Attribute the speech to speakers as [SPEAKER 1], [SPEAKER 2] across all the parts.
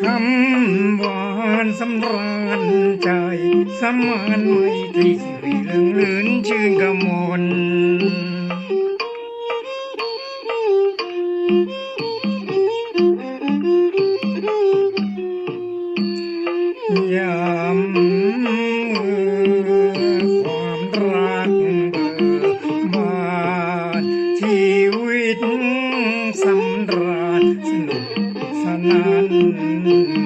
[SPEAKER 1] คำหวานสำราญใจสมานไม่ตรีสิริเรื่องลื่นชื่นกมล ความรักเบิกบาชีวิตสำราญสนุกสนานเริง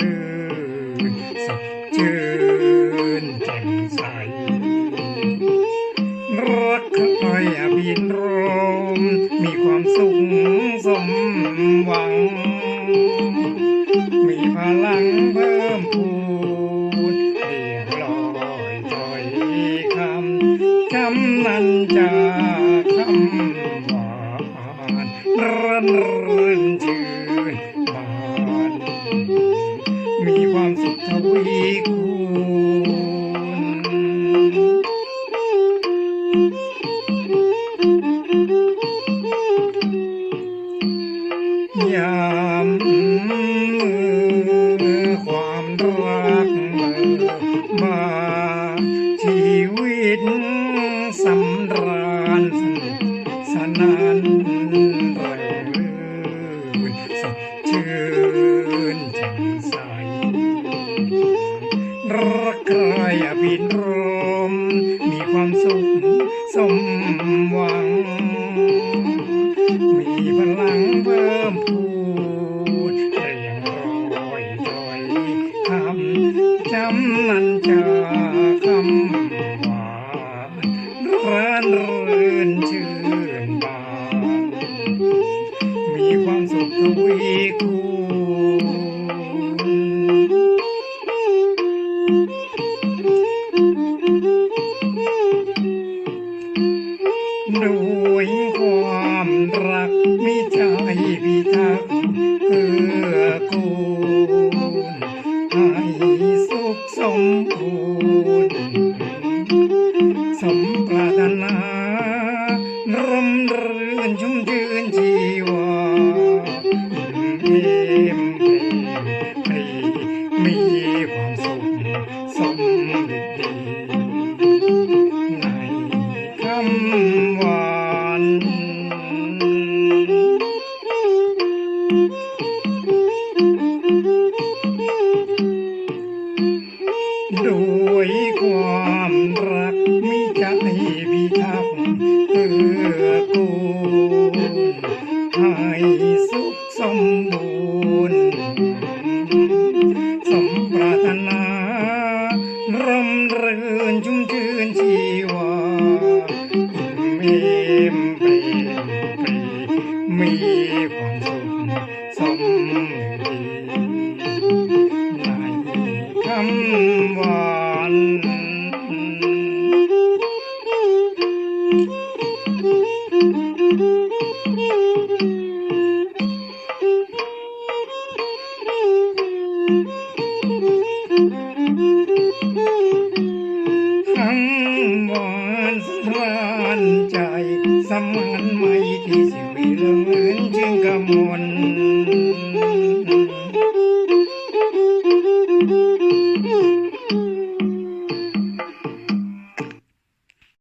[SPEAKER 1] รื่นสดชื่นแจ่มใส รักใครอภิรมมีความสุขสมหวังานรันรื่นชื่นบาน มีความสุขทวีคูณยามความรักเบิกบาชีวิต กใครอภิรมมีความสุขสมหวัง มีพลังเพิ่มพูนเรียงรอยถ้อยคำจำนันจาคำหวานร้านรื่นชื่นบานมีความสุขทวี กื้อกูลให้สุขสมบูรณ์สมปรารถนาร่มรื่นชุ่มชื่นชีวา ด้วยความรักมิใจพิทักษ์เกื้อกูลให้สุขสมบูรณ์ สมปรารถนาร่มรื่นชุ่มชื่นชีวามเอมเปรมปรีมี มันใจสมันไม่ที่สิวิลเหมือน
[SPEAKER 2] จึงกมล